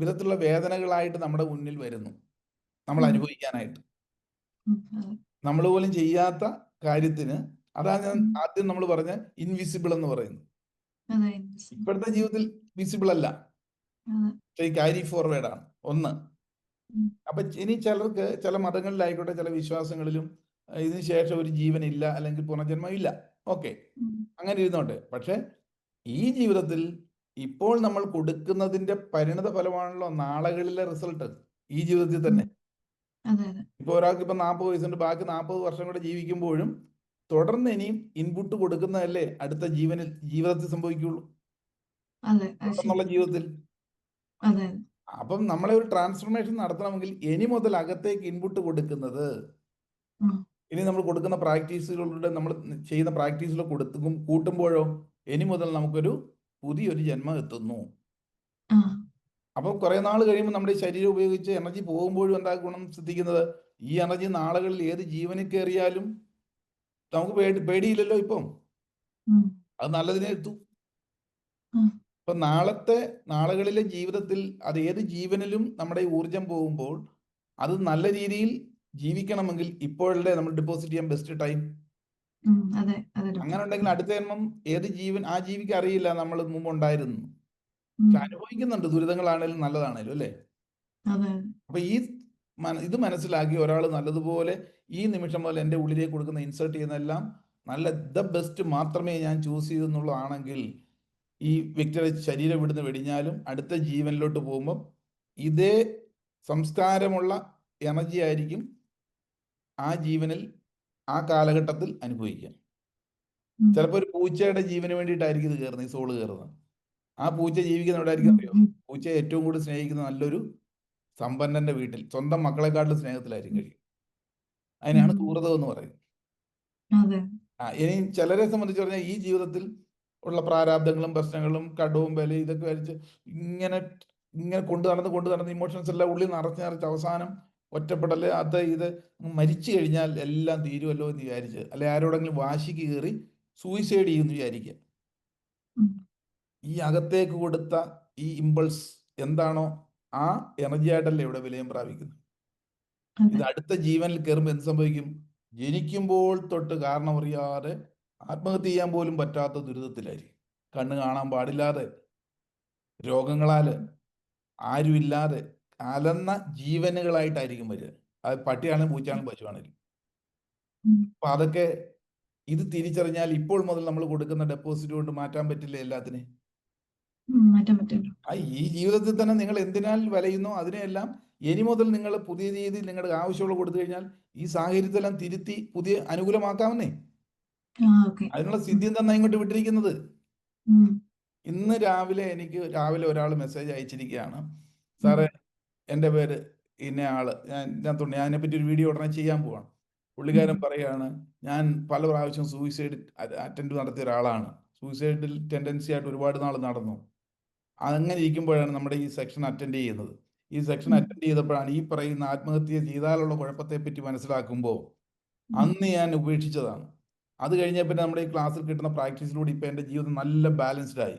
വിധത്തിലുള്ള വേദനകളായിട്ട് നമ്മുടെ മുന്നിൽ വരുന്നു. നമ്മൾ അനുഭവിക്കാനായിട്ട്. നമ്മൾ പോലും ചെയ്യാത്ത കാര്യത്തിന് അതാണ് ഞാൻ ആദ്യം നമ്മൾ പറഞ്ഞ ഇൻവിസിബിൾ എന്ന് പറയുന്നത്. ഇപ്പോഴത്തെ ജീവിതത്തിൽ വിസിബിൾ അല്ല. കാരി ഫോർവേഡ് ആണ്. ഒന്ന്. അപ്പൊ ഇനി ചിലർക്ക് ചില മതങ്ങളിലായിക്കോട്ടെ ചില വിശ്വാസങ്ങളിലും ഇതിനുശേഷം ശേഷം ഒരു ജീവൻ ഇല്ല അല്ലെങ്കിൽ പുനർജന്മം ഇല്ല. ഓക്കെ. അങ്ങനെ ഇരുന്നോട്ടെ. പക്ഷെ ഈ ജീവിതത്തിൽ ഇപ്പോൾ നമ്മൾ കൊടുക്കുന്നതിന്റെ പരിണത ഫലമാണല്ലോ നാളുകളിലെ റിസൾട്ട് ഈ ജീവിതത്തിൽ തന്നെ. ഇപ്പൊ ഒരാൾക്ക് ഇപ്പൊ നാൽപ്പത് വയസ്സുണ്ട് ബാക്കി നാൽപ്പത് വർഷം കൂടെ ജീവിക്കുമ്പോഴും തുടർന്ന് ഇനിയും ഇൻപുട്ട് കൊടുക്കുന്നതല്ലേ അടുത്ത ജീവനിൽ ജീവിതത്തിൽ സംഭവിക്കുള്ളൂ ജീവിതത്തിൽ. അപ്പം നമ്മളെ ഒരു ട്രാൻസ്ഫോർമേഷൻ നടത്തണമെങ്കിൽ ഇനി മുതൽ അകത്തേക്ക് ഇൻപുട്ട് കൊടുക്കുന്നത് ഇനി നമ്മൾ കൊടുക്കുന്ന പ്രാക്ടീസുകളുടെ നമ്മൾ ചെയ്യുന്ന പ്രാക്ടീസുകൾ കൊടുത്തും കൂട്ടുമ്പോഴോ ഇനി മുതൽ നമുക്കൊരു പുതിയൊരു ജന്മം എത്തുന്നു. അപ്പോൾ അപ്പം കുറെ നാൾ കഴിയുമ്പോൾ നമ്മുടെ ശരീരം ഉപയോഗിച്ച് എനർജി പോകുമ്പോഴും എന്താ ഗുണം ശ്രദ്ധിക്കുന്നത്? ഈ എനർജി നാളുകളിൽ ഏത് ജീവനിൽ കയറിയാലും നമുക്ക് പേടി പേടിയില്ലല്ലോ ഇപ്പം. അത് നല്ലതിനെ എത്തും. ഇപ്പൊ അപ്പൊ നാളത്തെ നാളുകളിലെ ജീവിതത്തിൽ അത് ഏത് ജീവനിലും നമ്മുടെ ഊർജം പോകുമ്പോൾ അത് നല്ല രീതിയിൽ ജീവിക്കണമെങ്കിൽ ഇപ്പോഴല്ലേ നമ്മൾ ഡെപ്പോസിറ്റ് ചെയ്യാൻ ബെസ്റ്റ് ടൈം അങ്ങനെ ഉണ്ടെങ്കിൽ അടുത്ത ജന്മം ഏത് ജീവൻ ആ ജീവിക്ക് അറിയില്ല നമ്മൾ മുമ്പ് ഉണ്ടായിരുന്നു. അനുഭവിക്കുന്നുണ്ട് ദുരിതങ്ങളാണേലും നല്ലതാണേലും അല്ലേ? അപ്പൊ ഈ ഇത് മനസ്സിലാക്കി ഒരാൾ നല്ലതുപോലെ ഈ നിമിഷം മുതൽ എന്റെ ഉള്ളിലേക്ക് കൊടുക്കുന്ന ഇൻസേർട്ട് ചെയ്യുന്നതെല്ലാം നല്ല ദ ബെസ്റ്റ് മാത്രമേ ഞാൻ ചൂസ് ചെയ്തെന്നുള്ളതാണെങ്കിൽ ഈ വ്യക്തിയുടെ ശരീരം ഇവിടുന്ന് വെടിഞ്ഞാലും അടുത്ത ജീവനിലോട്ട് പോകുമ്പം ഇതേ സംസ്കാരമുള്ള എനർജി ആയിരിക്കും ആ ജീവനിൽ ആ കാലഘട്ടത്തിൽ അനുഭവിക്കാം. ചിലപ്പോൾ ഒരു പൂച്ചയുടെ ജീവന് വേണ്ടിയിട്ടായിരിക്കും ഇത് കയറുന്നത് ഈ സോൾ കയറുന്നത്. ആ പൂച്ച ജീവിക്കുന്ന എവിടെ ആയിരിക്കും അറിയോ? പൂച്ച ഏറ്റവും കൂടുതൽ സ്നേഹിക്കുന്ന നല്ലൊരു സമ്പന്നന്റെ വീട്ടിൽ സ്വന്തം മക്കളെക്കാട്ടിലും സ്നേഹത്തിലായിരിക്കും കഴിയും അതിനാണ്. ക്രൂരത എന്ന് പറയുന്നത്. ആ ഇനി ചിലരെ സംബന്ധിച്ച് പറഞ്ഞാൽ ഈ ജീവിതത്തിൽ ഉള്ള പ്രാരാബ്ദങ്ങളും പ്രശ്നങ്ങളും കടവും വില ഇതൊക്കെ വരച്ച് ഇങ്ങനെ ഇങ്ങനെ കൊണ്ടു നടന്ന് കൊണ്ടു നടന്ന് ഇമോഷൻസ് എല്ലാം ഉള്ളിൽ നിറച്ച് നിറച്ച് അവസാനം ഒറ്റപ്പെടൽ അത് ഇത് മരിച്ചു കഴിഞ്ഞാൽ എല്ലാം തീരുമല്ലോ എന്ന് വിചാരിച്ച് അല്ലെ ആരോടെങ്കിലും വാശിക്ക് കയറി സൂയിസൈഡ് ചെയ്യുമെന്ന് വിചാരിക്കുക. ഈ അകത്തേക്ക് കൊടുത്ത ഈ ഇമ്പൾസ് എന്താണോ ആ എനർജി ആയിട്ടല്ലേ ഇവിടെ വിലയം പ്രാപിക്കുന്നു ഇത് അടുത്ത ജീവനിൽ കയറുമ്പോൾ എന്ത് സംഭവിക്കും? ജനിക്കുമ്പോൾ തൊട്ട് കാരണം അറിയാതെ ആത്മഹത്യ ചെയ്യാൻ പോലും പറ്റാത്ത ദുരിതത്തിലായിരിക്കും. കണ്ണ് കാണാൻ പാടില്ലാതെ രോഗങ്ങളാൽ ആരുമില്ലാതെ അലന്ന ജീവനുകളായിട്ടായിരിക്കും വരിക. അത് പട്ടിയാണെങ്കിലും പൂച്ചയാണെങ്കിലും പശുവാണെങ്കിലും. അപ്പൊ അതൊക്കെ ഇത് തിരിച്ചറിഞ്ഞാൽ ഇപ്പോൾ മുതൽ നമ്മൾ കൊടുക്കുന്ന ഡെപ്പോസിറ്റ് കൊണ്ട് മാറ്റാൻ പറ്റില്ല എല്ലാത്തിനെ ഈ ജീവിതത്തിൽ തന്നെ നിങ്ങൾ എന്തിനാൽ വലയുന്നോ അതിനെയെല്ലാം ഇനി മുതൽ നിങ്ങൾ പുതിയ രീതിയിൽ നിങ്ങളുടെ ആവശ്യമുള്ള കൊടുത്തു കഴിഞ്ഞാൽ ഈ സാഹചര്യത്തെല്ലാം തിരുത്തി പുതിയ അനുകൂലമാക്കാവുന്നേ അതിനുള്ള സിദ്ധ്യം തന്നെ ഇങ്ങോട്ട് വിട്ടിരിക്കുന്നത്. ഇന്ന് രാവിലെ എനിക്ക് രാവിലെ ഒരാൾ മെസ്സേജ് അയച്ചിരിക്കുകയാണ്. സാറേ എന്റെ പേര് ഇന്ന ആൾ ഞാൻ ഞാൻ തുടങ്ങി ഞാൻ അതിനെപ്പറ്റി ഒരു വീഡിയോ ഉടനെ ചെയ്യാൻ പോവാണ്. പുള്ളിക്കാരൻ പറയാണ് ഞാൻ പല പ്രാവശ്യം സൂയിസൈഡ് അറ്റൻഡ് നടത്തിയ ഒരാളാണ്. സൂയിസൈഡിൽ ടെൻഡൻസി ആയിട്ട് ഒരുപാട് നാൾ നടന്നു. അങ്ങനെ ഇരിക്കുമ്പോഴാണ് നമ്മുടെ ഈ സെക്ഷൻ അറ്റൻഡ് ചെയ്യുന്നത്. ഈ സെക്ഷൻ. അറ്റൻഡ് ചെയ്തപ്പോഴാണ് ഈ പറയുന്ന ആത്മഹത്യ ചെയ്താലുള്ള കുഴപ്പത്തെ പറ്റി മനസ്സിലാക്കുമ്പോൾ അന്ന് ഞാൻ ഉപേക്ഷിച്ചതാണ്. അത് കഴിഞ്ഞ പിന്നെ നമ്മുടെ ഈ ക്ലാസ്സിൽ കിട്ടുന്ന പ്രാക്ടീസിലൂടെ ഇപ്പം എന്റെ ജീവിതം നല്ല ബാലൻസ്ഡ് ആയി.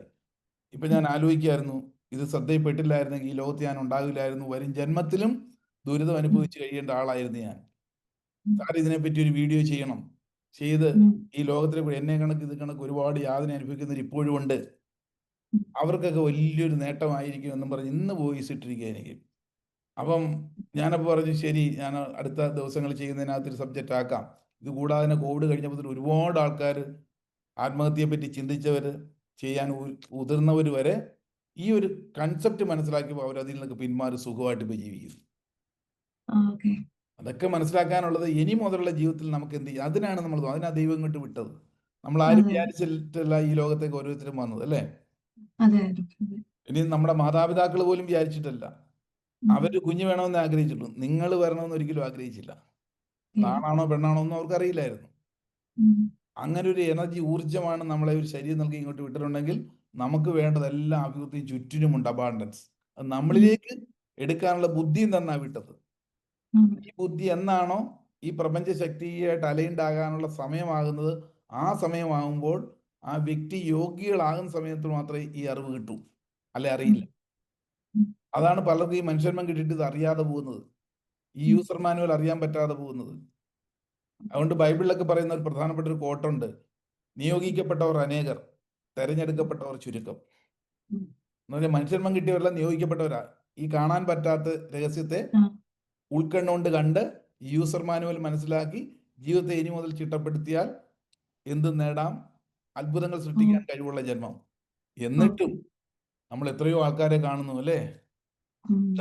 ഇപ്പം ഞാൻ ആലോചിക്കായിരുന്നു ഇത് ശ്രദ്ധയിൽപ്പെട്ടില്ലായിരുന്നെങ്കിൽ ഈ ലോകത്ത് ഞാൻ ഉണ്ടാകില്ലായിരുന്നു. വരും ജന്മത്തിലും ദുരിതം അനുഭവിച്ച് കഴിയേണ്ട ആളായിരുന്നു ഞാൻ. സാർ ഇതിനെപ്പറ്റി ഒരു വീഡിയോ ചെയ്യണം. ചെയ്ത് ഈ ലോകത്തിലെ എന്നെ കണക്ക് ഇത് കണക്ക് ഒരുപാട് യാതന അനുഭവിക്കുന്നവർ ഇപ്പോഴും ഉണ്ട്. അവർക്കൊക്കെ വലിയൊരു നേട്ടമായിരിക്കും എന്നും പറഞ്ഞ് ഇന്ന് വോയിസ് ഇട്ടിരിക്കുക എനിക്ക്. അപ്പം ഞാനപ്പോൾ പറഞ്ഞു ശരി ഞാൻ അടുത്ത ദിവസങ്ങൾ ചെയ്യുന്നതിനകത്ത് ഒരു സബ്ജക്റ്റ് ആക്കാം. ഇത് കൂടാതെ തന്നെ കോവിഡ് കഴിഞ്ഞപ്പോൾ ഒരുപാട് ആൾക്കാർ ആത്മഹത്യയെ പറ്റി ചിന്തിച്ചവർ ചെയ്യാൻ ഉതിർന്നവർ മുതിർന്നവർ വരെ ഈ ഒരു കൺസെപ്റ്റ് മനസ്സിലാക്കിയപ്പോൾ അവർ അതിൽ നിന്നൊക്കെ പിന്മാറി സുഖമായിട്ട് ഇപ്പോൾ ജീവിക്കുന്നു. അതൊക്കെ മനസ്സിലാക്കാനുള്ളത് ഇനി മുതലുള്ള ജീവിതത്തിൽ നമുക്ക് എന്ത് ചെയ്യും? അതിനാണ് നമ്മൾ അതിനാ ദൈവം ഇങ്ങോട്ട് വിട്ടത്. നമ്മൾ ആരും. വിചാരിച്ചിട്ടല്ല ഈ ലോകത്തേക്ക് ഓരോരുത്തരും വന്നത് അല്ലേ? ഇനി നമ്മുടെ മാതാപിതാക്കൾ പോലും വിചാരിച്ചിട്ടല്ല. അവർ കുഞ്ഞ് വേണമെന്ന് ആഗ്രഹിച്ചിട്ടുള്ളൂ. നിങ്ങൾ വരണമെന്ന് ഒരിക്കലും ആഗ്രഹിച്ചില്ല. ആണാണോ പെണ്ണാണോ ഒന്നും അവർക്ക് അറിയില്ലായിരുന്നു ഉം. അങ്ങനെ ഒരു എനർജി ഊർജമാണ് നമ്മളെ ഒരു ശരീരം നൽകി ഇങ്ങോട്ട് വിട്ടിട്ടുണ്ടെങ്കിൽ നമുക്ക് വേണ്ടതെല്ലാം അഭിവൃദ്ധിയും ചുറ്റിനുമുണ്ട് അബാണ്ടൻസ് അത് നമ്മളിലേക്ക് എടുക്കാനുള്ള ബുദ്ധിയും തന്നാ വിട്ടത്. ഈ ബുദ്ധി എന്നാണോ? ഈ പ്രപഞ്ച ശക്തിയായിട്ട് അലൈൻഡ് ആകാനുള്ള സമയമാകുന്നത്. ആ സമയമാകുമ്പോൾ ആ വ്യക്തി യോഗ്യകളാകുന്ന സമയത്ത് മാത്രമേ ഈ അറിവ് കിട്ടൂ. അല്ലെ അറിയില്ല? അതാണ് പലർക്കും ഈ മനുഷ്യന്മാൻ കിട്ടിയിട്ട് ഇത് അറിയാതെ പോകുന്നത്. ഈ യൂസർ മാനുവൽ അറിയാൻ പറ്റാതെ പോകുന്നത്. അതുകൊണ്ട് ബൈബിളിലൊക്കെ പറയുന്ന ഒരു പ്രധാനപ്പെട്ട ഒരു കോട്ടുണ്ട് നിയോഗിക്കപ്പെട്ടവർ അനേകർ തെരഞ്ഞെടുക്കപ്പെട്ടവർ ചുരുക്കം. എന്ന് പറഞ്ഞാൽ മനുഷ്യന്മം കിട്ടിയവരെല്ലാം നിയോഗിക്കപ്പെട്ടവരാ. ഈ കാണാൻ പറ്റാത്ത രഹസ്യത്തെ. ഉൾക്കണ്ണുകൊണ്ട് കണ്ട് യൂസർ മാനുവൽ മനസ്സിലാക്കി ജീവിതത്തെ ഇനി മുതൽ ചിട്ടപ്പെടുത്തിയാൽ എന്ത് നേടാം? അത്ഭുതങ്ങൾ സൃഷ്ടിക്കാൻ കഴിവുള്ള ജന്മം. എന്നിട്ടും നമ്മൾ എത്രയോ ആൾക്കാരെ കാണുന്നു അല്ലേ?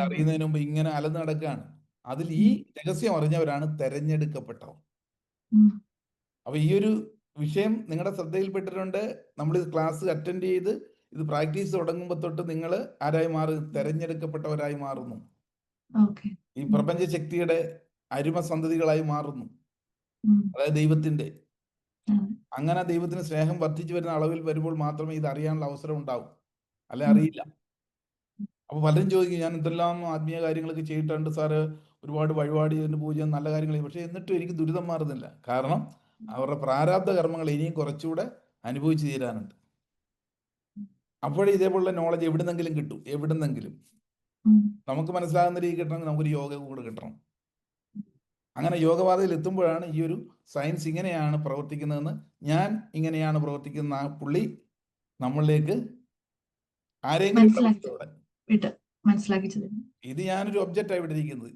അറിയുന്നതിന് മുമ്പ് ഇങ്ങനെ അലന്ന് നടക്കുകയാണ്. അതിൽ ഈ രഹസ്യം അറിഞ്ഞവരാണ് തെരഞ്ഞെടുക്കപ്പെട്ടവർ. അപ്പൊ ഈ ഒരു വിഷയം നിങ്ങളുടെ ശ്രദ്ധയിൽപ്പെട്ടിട്ടുണ്ട്. നമ്മൾ ഇത് ക്ലാസ് അറ്റൻഡ് ചെയ്ത് ഇത് പ്രാക്ടീസ് തുടങ്ങുമ്പോൾ തൊട്ട് നിങ്ങൾ ആരായി മാറി തെരഞ്ഞെടുക്കപ്പെട്ടവരായി മാറുന്നു. ഈ പ്രപഞ്ച ശക്തിയുടെ അരുമ സന്തതികളായി മാറുന്നു. അതായത് ദൈവത്തിന്റെ. അങ്ങനെ ദൈവത്തിന് സ്നേഹം വർദ്ധിച്ചു വരുന്ന അളവിൽ വരുമ്പോൾ മാത്രമേ ഇത് അറിയാനുള്ള അവസരം ഉണ്ടാവും. അല്ലെ അറിയില്ല. അപ്പൊ പലരും ചോദിക്കും ഞാൻ എന്തെല്ലാം ആത്മീയ കാര്യങ്ങളൊക്കെ ചെയ്തിട്ടുണ്ട് സാറ്? ഒരുപാട് വഴിപാട് ചെയ്തിട്ട് പൂജ നല്ല കാര്യങ്ങൾ ചെയ്തു. പക്ഷെ എന്നിട്ടും എനിക്ക് ദുരിതം മാറുന്നില്ല. കാരണം അവരുടെ പ്രാരാബ്ധ കർമ്മങ്ങൾ ഇനിയും കുറച്ചുകൂടെ അനുഭവിച്ചു തീരാനുണ്ട്. അപ്പോഴേ ഇതേപോലുള്ള നോളജ് എവിടുന്നെങ്കിലും കിട്ടും. എവിടുന്നെങ്കിലും. നമുക്ക് മനസ്സിലാകുന്ന രീതി കിട്ടണമെങ്കിൽ നമുക്കൊരു യോഗ കൂടെ കിട്ടണം. അങ്ങനെ യോഗപാതയിൽ എത്തുമ്പോഴാണ് ഈ ഒരു സയൻസ് ഇങ്ങനെയാണ് പ്രവർത്തിക്കുന്നതെന്ന് ഞാൻ ഇങ്ങനെയാണ് പ്രവർത്തിക്കുന്ന ആ പുള്ളി നമ്മളിലേക്ക് ആരെങ്കിലും. ഇത് ഞാനൊരു ഒബ്ജക്റ്റായി അതെ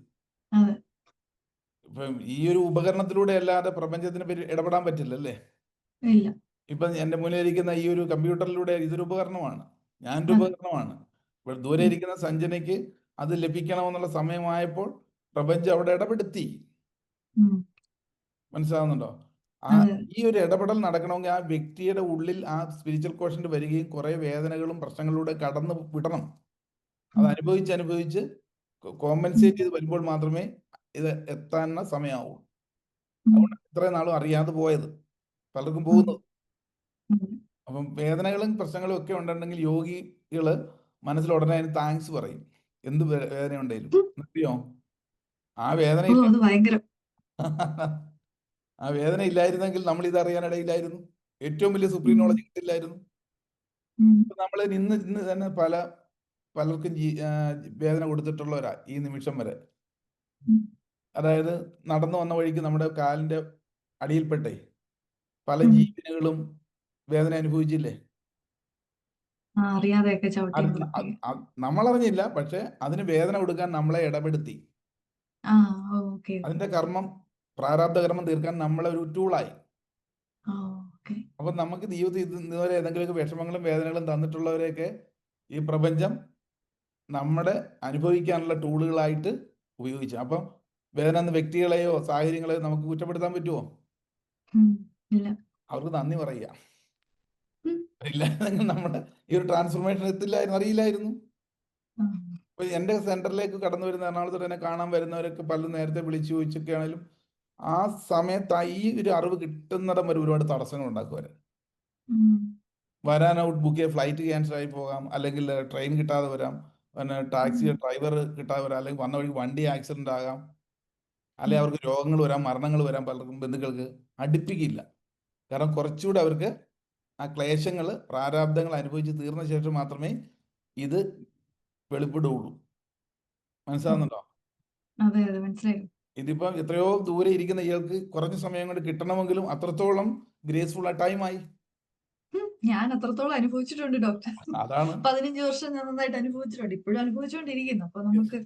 ഇപ്പം ഈ ഒരു ഉപകരണത്തിലൂടെ അല്ലാതെ പ്രപഞ്ചത്തിന് ഇടപെടാൻ പറ്റില്ല അല്ലേ ഇല്ല. ഇപ്പം എന്റെ മുന്നിൽ ഇരിക്കുന്ന ഈ ഒരു കമ്പ്യൂട്ടറിലൂടെ ഇതൊരു ഉപകരണമാണ്. ഞാൻ ഒരു ഉപകരണമാണ്. ഇപ്പോൾ ദൂരെ. ഇരിക്കുന്ന സഞ്ജനയ്ക്ക് അത് ലഭിക്കണമെന്നുള്ള സമയമായപ്പോൾ പ്രപഞ്ചം അവിടെ ഇടപെടുത്തി. മനസ്സിലാവുന്നുണ്ടോ? ആ ഈ ഒരു ഇടപെടൽ നടക്കണമെങ്കിൽ ആ വ്യക്തിയുടെ ഉള്ളിൽ ആ സ്പിരിച്വൽ കോഷന്റ് വരികയും കുറെ വേദനകളും പ്രശ്നങ്ങളിലൂടെ കടന്നു വിടണം. അത്. അനുഭവിച്ച് അനുഭവിച്ച് കോമ്പൻസേറ്റ് ചെയ്ത് വരുമ്പോൾ മാത്രമേ ഇത് എത്താനുള്ള സമയമാവൂ. അതുകൊണ്ട് ഇത്രയും നാളും അറിയാതെ പോയത്. പലർക്കും പോകുന്നത്. അപ്പം വേദനകളും പ്രശ്നങ്ങളും ഒക്കെ ഉണ്ടെങ്കിൽ യോഗികൾ മനസ്സിൽ ഉടനെ അതിന് താങ്ക്സ് പറയും. എന്ത് വേദന ഉണ്ടെങ്കിലും അറിയോ? ആ വേദന ആ വേദന ഇല്ലായിരുന്നെങ്കിൽ നമ്മൾ ഇത് അറിയാനിടയില്ലായിരുന്നു. ഏറ്റവും വലിയ സുപ്രീം. നോളജ് കിട്ടില്ലായിരുന്നു. നമ്മൾ ഇന്ന് ഇന്ന് തന്നെ പല പലർക്കും ജീ- വേദന കൊടുത്തിട്ടുള്ളവരാ ഈ നിമിഷം വരെ. അതായത് നടന്നു വന്ന വഴിക്ക് നമ്മുടെ കാലിന്റെ അടിയിൽപ്പെട്ടേ പല. ജീവനുകളും വേദന അനുഭവിച്ചില്ലേ? അറിയാതെയൊക്കെ അത് നമ്മളറിഞ്ഞില്ല പക്ഷെ അതിന് വേദന കൊടുക്കാൻ നമ്മളെ ഇടപെടുത്തി. അതിന്റെ കർമ്മം പ്രാരാബ്ധ കർമ്മം തീർക്കാൻ നമ്മളെ ഒരു ടൂളായി അപ്പൊ നമുക്ക് ജീവിതത്തിൽ ഇതുവരെ ഏതെങ്കിലുമൊക്കെ വിഷമങ്ങളും വേദനകളും തന്നിട്ടുള്ളവരെയൊക്കെ ഈ പ്രപഞ്ചം നമ്മുടെ അനുഭവിക്കാനുള്ള ടൂളുകളായിട്ട് ഉപയോഗിച്ചു. അപ്പം വേദന എന്ന വ്യക്തികളെയോ സാഹചര്യങ്ങളെയോ നമുക്ക് കുറ്റപ്പെടുത്താൻ പറ്റുമോ അവർക്ക് നന്ദി പറയുക. ഇല്ലായിരുന്നെങ്കിൽ നമ്മുടെ ഈ ഒരു ട്രാൻസ്ഫോർമേഷൻ എത്തില്ലായിരുന്നു അറിയില്ലായിരുന്നു. എന്റെ സെന്ററിലേക്ക് കടന്നു വരുന്ന എറണാകുളത്ത് എന്നെ കാണാൻ വരുന്നവരൊക്കെ പലരും നേരത്തെ വിളിച്ചു ചോദിച്ചൊക്കെ ആണെങ്കിലും ആ സമയത്ത് ഈ ഒരു അറിവ് കിട്ടുന്നിടം വരെ ഒരുപാട് തടസ്സങ്ങൾ ഉണ്ടാക്കുവരെ വരാൻ ഔട്ട് ബുക്ക് ചെയ്യാൻ ഫ്ലൈറ്റ് ക്യാൻസൽ ആയി പോകാം അല്ലെങ്കിൽ ട്രെയിൻ കിട്ടാതെ വരാം. പിന്നെ ടാക്സി ഡ്രൈവർ കിട്ടാതെ അല്ലെങ്കിൽ വന്ന വഴി വണ്ടി ആക്സിഡന്റ് ആകാം അല്ലെങ്കിൽ അവർക്ക് രോഗങ്ങൾ വരാം മരണങ്ങൾ വരാം പലർക്കും ബന്ധുക്കൾക്ക് അടുപ്പിക്കില്ല. കാരണം കുറച്ചുകൂടെ അവർക്ക് ആ ക്ലേശങ്ങൾ പ്രാരാബ്ദങ്ങൾ അനുഭവിച്ച് തീർന്ന ശേഷം മാത്രമേ ഇത് വെളിപ്പെടുകയുള്ളൂ. മനസ്സിലാവുന്നുണ്ടോ? ഇതിപ്പം എത്രയോ ദൂരെ ഇരിക്കുന്ന ഇയാൾക്ക് കുറഞ്ഞ സമയം കൊണ്ട് കിട്ടണമെങ്കിലും അത്രത്തോളം ഗ്രേസ്ഫുൾ ആ ടൈമായി. ഞാൻ അത്രത്തോളം അനുഭവിച്ചിട്ടുണ്ട് ഡോക്ടർ അതാണ്. പതിനഞ്ച് വർഷം ഞാൻ നന്നായിട്ട് അനുഭവിച്ചിട്ടുണ്ട്. ഇപ്പോഴും അനുഭവിച്ചുകൊണ്ടിരിക്കുന്നു. അപ്പൊ നമുക്ക്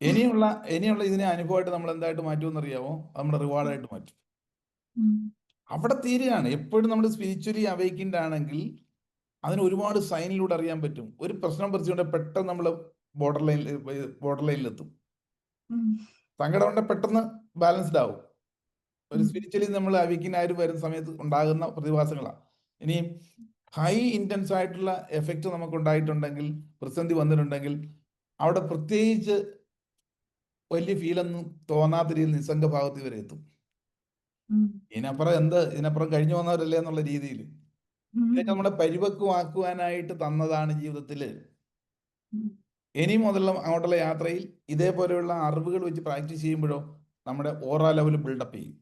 ഇനിയുള്ള ഇനിയുള്ള ഇതിനെ അനുഭവമായിട്ട് നമ്മൾ എന്തായിട്ട് മാറ്റുമെന്ന് അറിയാമോ നമ്മുടെ റിവാർഡായിട്ട് മാറ്റും. അവിടെ തീരുകയാണ്. എപ്പോഴും നമ്മൾ സ്പിരിച്വലി അവേക്കിൻഡ് ആണെങ്കിൽ അതിന് ഒരുപാട് സൈനിലൂടെ അറിയാൻ പറ്റും. ഒരു പ്രശ്നം പറിച്ചുകൊണ്ട് പെട്ടെന്ന് നമ്മൾ ബോർഡർ ലൈനിൽ ബോർഡർ ലൈനിലെത്തും. സങ്കടം കൊണ്ട് പെട്ടെന്ന് ബാലൻസ്ഡ് ആവും. ഒരു സ്പിരിച്വലി നമ്മൾ അവേക്കിനായിട്ട് വരുന്ന സമയത്ത് ഉണ്ടാകുന്ന പ്രതിഭാസങ്ങളാണ്. ഇനി ഹൈ ഇന്റൻസ് ആയിട്ടുള്ള എഫക്റ്റ് നമുക്ക് ഉണ്ടായിട്ടുണ്ടെങ്കിൽ പ്രതിസന്ധി വന്നിട്ടുണ്ടെങ്കിൽ അവിടെ പ്രത്യേകിച്ച് വലിയ ഫീലൊന്നും തോന്നാത്ത രീതിയിൽ നിസ്സംഗ ഭാഗത്ത് വരെ എത്തും. ഇതിനപ്പുറം എന്ത് ഇതിനപ്പുറം കഴിഞ്ഞു വന്നവരല്ലേ എന്നുള്ള രീതിയിൽ. ഇതൊക്കെ നമ്മളെ പരിപക്വമാക്കുവാനായിട്ട് തന്നതാണ് ജീവിതത്തിൽ. ഇനി മുതലുള്ള അങ്ങോട്ടുള്ള യാത്രയിൽ ഇതേപോലെയുള്ള അറിവുകൾ വെച്ച് പ്രാക്ടീസ് ചെയ്യുമ്പോഴോ നമ്മുടെ ഓറ ലെവൽ ബിൽഡപ്പ് ചെയ്യും.